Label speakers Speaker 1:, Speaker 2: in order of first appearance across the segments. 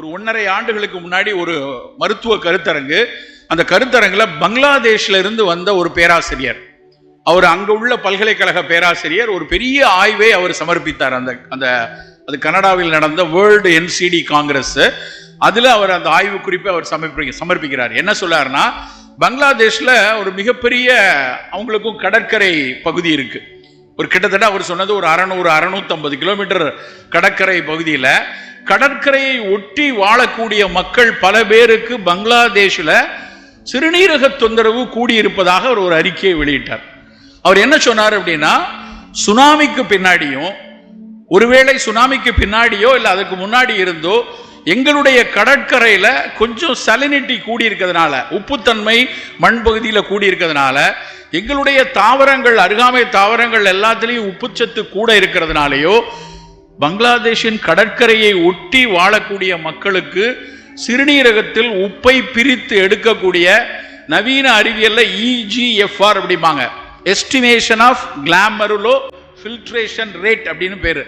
Speaker 1: ஒரு ஒன்றரை ஆண்டுகளுக்கு முன்னாடி ஒரு மருத்துவ கருத்தரங்கு. அந்த கருத்தரங்கில் பங்களாதேஷ்ல இருந்து வந்த ஒரு பேராசிரியர். அவர் அங்கே உள்ள பல்கலைக்கழக பேராசிரியர். ஒரு பெரிய ஆய்வை அவர் சமர்ப்பித்தார். அந்த அந்த அது கனடாவில் நடந்த வேர்ல்டு என்சிடி காங்கிரஸ் அதில் அவர் அந்த ஆய்வு குறிப்பை அவர் சமர்ப்பி சமர்ப்பிக்கிறார். என்ன சொல்லார்னா பங்களாதேஷில் ஒரு மிகப்பெரிய அவங்களுக்கும் கடற்கரை பகுதி இருக்குது ஒரு கிட்டத்தட்ட அவர் சொன்னது ஒரு அறநூறு அறநூற்றம்பது கிலோமீட்டர் கடற்கரை பகுதியில் கடற்கரையை ஒட்டி வாழக்கூடிய மக்கள் பல பேருக்கு பங்களாதேஷில் சிறுநீரக தொந்தரவு கூடியிருப்பதாக அவர் ஒரு அறிக்கையை வெளியிட்டார். அவர் என்ன சொன்னார் அப்படின்னா சுனாமிக்கு பின்னாடியும் ஒருவேளை சுனாமிக்கு பின்னாடியோ இல்லை அதுக்கு முன்னாடி இருந்தோ எங்களுடைய கடற்கரையில் கொஞ்சம் சலினிட்டி கூடி இருக்கிறதுனால உப்புத்தன்மை மண் பகுதியில் கூடி இருக்கிறதுனால எங்களுடைய தாவரங்கள் அருகாமை தாவரங்கள் எல்லாத்துலேயும் உப்புச்சத்து கூட இருக்கிறதுனாலையோ பங்களாதேஷின் கடற்கரையை ஒட்டி வாழக்கூடிய மக்களுக்கு சிறுநீரகத்தில் உப்பை பிரித்து எடுக்கக்கூடிய நவீன அறிவியல்ல இஜிஎஃப்ஆர் அப்படிம்பாங்க. Estimation of glomerular filtration rate அப்படின்னு பேரு.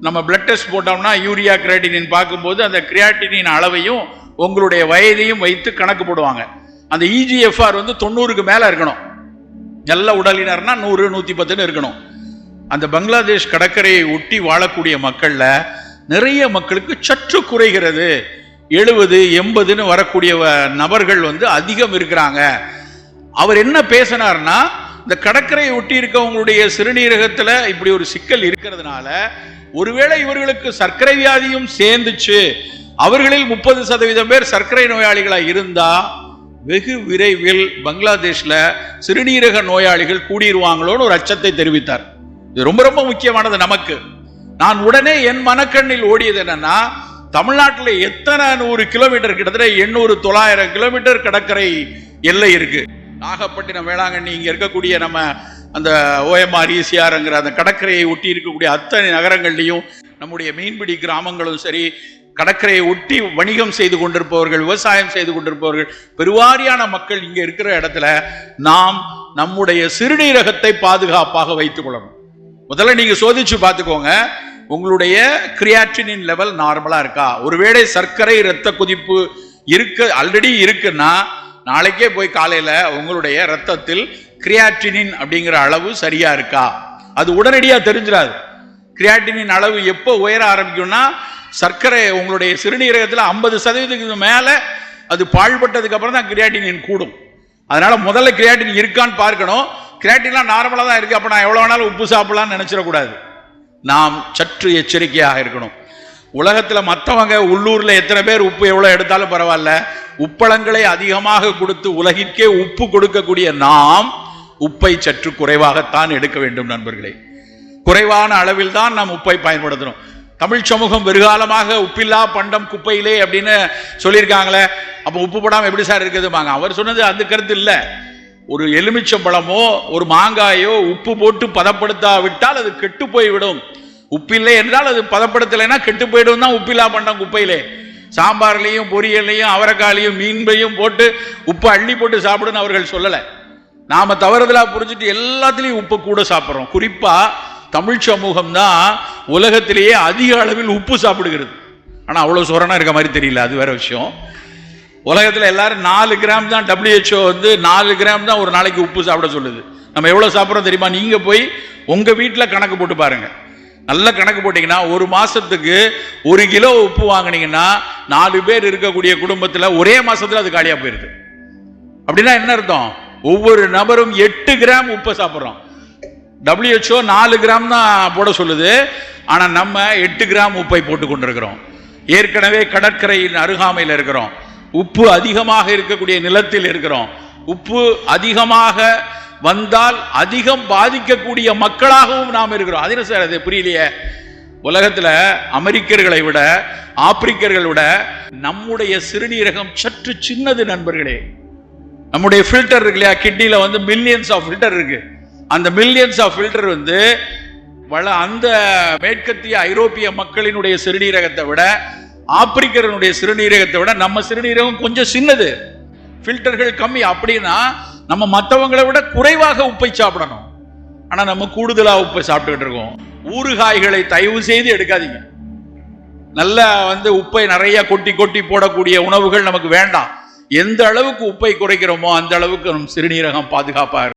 Speaker 1: நம்ம பிளட் டெஸ்ட் போட்டோம்னா யூரியா கிரியாட்டினின் பார்க்கும்போது அந்த கிரியாட்டினின் அளவையும் உங்களுடைய வயதையும் வைத்து கணக்கு போடுவாங்க. அந்த இஜிஎஃப்ஆர் வந்து தொண்ணூறுக்கு மேலே இருக்கணும். நல்ல உடலினர்னா நூறு நூற்றி பத்துன்னு இருக்கணும். அந்த பங்களாதேஷ் கடற்கரையை ஒட்டி வாழக்கூடிய மக்கள்ல நிறைய மக்களுக்கு சற்று குறைகிறது. எழுபது எண்பதுன்னு வரக்கூடிய நபர்கள் வந்து அதிகம் இருக்கிறாங்க. அவர் என்ன பேசினார்னா இந்த கடற்கரையை ஒட்டி இருக்கவங்களுடைய சிறுநீரகத்துல இப்படி ஒரு சிக்கல் இருக்கிறதுனால ஒருவேளை இவர்களுக்கு சர்க்கரை வியாதியும் சேர்ந்துச்சு. அவர்களில் முப்பது சதவீதம் பேர் சர்க்கரை நோயாளிகளா இருந்தா வெகு விரைவில் பங்களாதேஷ்ல சிறுநீரக நோயாளிகள் கூடிடுவாங்களோன்னு ஒரு அச்சத்தை தெரிவித்தார். இது ரொம்ப ரொம்ப முக்கியமானது நமக்கு. நான் உடனே என் மனக்கண்ணில் ஓடியது என்னன்னா தமிழ்நாட்டில் எத்தனை நூறு கிலோமீட்டர் கிட்டத்தட்ட எண்ணூறு தொள்ளாயிரம் கிலோமீட்டர் கடற்கரை எல்லை இருக்கு. நாகப்பட்டினம் வேளாங்கண்ணி இங்கே இருக்கக்கூடிய நம்ம அந்த ஓஎம்ஆர் ஈசிஆர்ங்கிற அந்த கடற்கரையை ஒட்டி இருக்கக்கூடிய அத்தனை நகரங்கள்லையும் நம்முடைய மீன்பிடி கிராமங்களும் சரி கடற்கரையை ஒட்டி வணிகம் செய்து கொண்டிருப்பவர்கள் விவசாயம் செய்து கொண்டிருப்பவர்கள் பெருவாரியான மக்கள் இங்கே இருக்கிற இடத்துல நாம் நம்முடைய சிறுநீரகத்தை பாதுகாப்பாக வைத்துக் கொள்ளணும். முதல்ல நீங்க சோதிச்சு பார்த்துக்கோங்க. உங்களுடைய கிரியாட்டினின் லெவல் நார்மலா இருக்கா? ஒருவேளை சர்க்கரை இரத்த கொதிப்பு இருக்கு ஆல்ரெடி இருக்குன்னா நாளைக்கே போய் காலையில உங்களுடைய ரத்தத்தில் கிரியாட்டினின் அப்படிங்கிற அளவு சரியா இருக்கா? அது உடனடியா தெரிஞ்சிடாது கிரியாட்டினின் அளவு எப்போ உயர ஆரம்பிக்கும்னா சர்க்கரை உங்களுடைய சிறுநீரகத்தில் ஐம்பது சதவீதத்துக்கு மேலே அது பாழ்பட்டதுக்கு அப்புறம் தான் கிரியாட்டினின் கூடும். அதனால முதல்ல கிரியாட்டின் இருக்கான்னு பார்க்கணும். கிரியாட்டின்லாம் நார்மலாக தான் இருக்குது அப்போ நான் எவ்வளோ வேணாலும் உப்பு சாப்பிடலாம்னு நினச்சிடக்கூடாது. நாம் சற்று எச்சரிக்கையாக இருக்கணும். உலகத்தில் மற்றவங்க உள்ளூரில் எத்தனை பேர் உப்பு எவ்வளோ எடுத்தாலும் பரவாயில்ல. உப்பளங்களை அதிகமாக கொடுத்து உலகிற்கே உப்பு கொடுக்கக்கூடிய நாம் உப்பை சற்று குறைவாகத்தான் எடுக்க வேண்டும் நண்பர்களே. குறைவான அளவில் தான் நாம் உப்பை பயன்படுத்தணும். தமிழ் சமூகம் வெறுகாலமாக உப்பில்லா பண்டம் குப்பையிலே அப்படின்னு சொல்லியிருக்காங்களே. அப்போ உப்பு போடாமல் எப்படி சார் இருக்குதுமாங்க அவர் சொன்னது அந்த கருத்து இல்லை. ஒரு எலுமிச்சம்பழமோ ஒரு மாங்காயோ உப்பு போட்டு பதப்படுத்தாவிட்டால் அது கெட்டு போய்விடும். உப்பில்லை என்றால் அது பதப்படுத்தலைன்னா கெட்டு போயிடும் தான் உப்பில்லா பண்டம் குப்பையிலே. சாம்பார்லையும் பொரியல்லையும் அவரைக்காலையும் மீன்பையும் போட்டு உப்பு அள்ளி போட்டு சாப்பிடுன்னு அவர்கள் சொல்லலை. நாம் தவறுதலாக புரிஞ்சுட்டு எல்லாத்துலேயும் உப்பு கூட சாப்பிட்றோம். குறிப்பாக தமிழ் சமூகம் தான் உலகத்திலேயே அதிக அளவில் உப்பு சாப்பிடுகிறது. ஆனால் அவ்வளோ சுரணம் இருக்க மாதிரி தெரியல அது வேற விஷயம். உலகத்தில் எல்லாரும் நாலு கிராம் தான் டபிள்யூஹெச்ஓ வந்து நாலு கிராம் தான் ஒரு நாளைக்கு உப்பு சாப்பிட சொல்லுது. நம்ம எவ்வளோ சாப்பிட்றோம் தெரியுமா? நீங்கள் போய் உங்கள் வீட்டில் கணக்கு போட்டு பாருங்கள் நல்ல கணக்கு போட்டிங்கன்னா ஒரு மாதத்துக்கு ஒரு கிலோ உப்பு வாங்கினீங்கன்னா நாலு பேர் இருக்கக்கூடிய குடும்பத்தில் ஒரே மாதத்தில் அது காலியாக போயிருது. அப்படின்னா என்ன அர்த்தம்? ஒவ்வொரு நபரும் எட்டு கிராம் உப்பை சாப்பிட்றோம். டபிள்யூஹெச்ஓ நாலு கிராம் தான் போட சொல்லுது. ஆனால் நம்ம எட்டு கிராம் உப்பை போட்டு கொண்டிருக்கிறோம். ஏற்கனவே கடற்கரையின் அருகாமையில் இருக்கிறோம். உப்பு அதிகமாக இருக்கக்கூடிய நிலத்தில் இருக்கிறோம். உப்பு அதிகமாக வந்தால் அதிகம் பாதிக்கக்கூடிய மக்களாகவும் நாம் இருக்கிறோம். அது என்ன சார் அது புரியலையே? உலகத்தில் அமெரிக்கர்களை விட ஆப்பிரிக்கர்களை விட நம்முடைய சிறுநீரகம் சற்று சின்னது நண்பர்களே. நம்முடைய ஃபில்டர் இருக்கு இல்லையா? கிட்னியில் வந்து மில்லியன்ஸ் ஆஃப் ஃபில்டர் இருக்கு. அந்த மில்லியன்ஸ் ஆஃப் ஃபில்டர் வந்து வள அந்த மேற்கத்திய ஐரோப்பிய மக்களினுடைய சிறுநீரகத்தை விட ஆப்பிரிக்கர்களுடைய சிறுநீரகத்தை விட நம்ம சிறுநீரகம் கொஞ்சம் சின்னது. ஃபில்டர்கள் கம்மி. அப்படின்னா நம்ம மற்றவங்களை விட குறைவாக உப்பை சாப்பிடணும். ஆனால் நம்ம கூடுதலாக உப்பை சாப்பிட்டுக்கிட்டு இருக்கோம். ஊறுகாய்களை தயவு செய்து எடுக்காதீங்க. நல்லா வந்து உப்பை நிறைய கொட்டி கொட்டி போடக்கூடிய உணவுகள் நமக்கு வேண்டாம். எந்த அளவுக்கு உப்பை குறைக்கிறோமோ அந்த அளவுக்கு நம் சிறுநீரகம் பாதுகாப்பாக இருக்கும்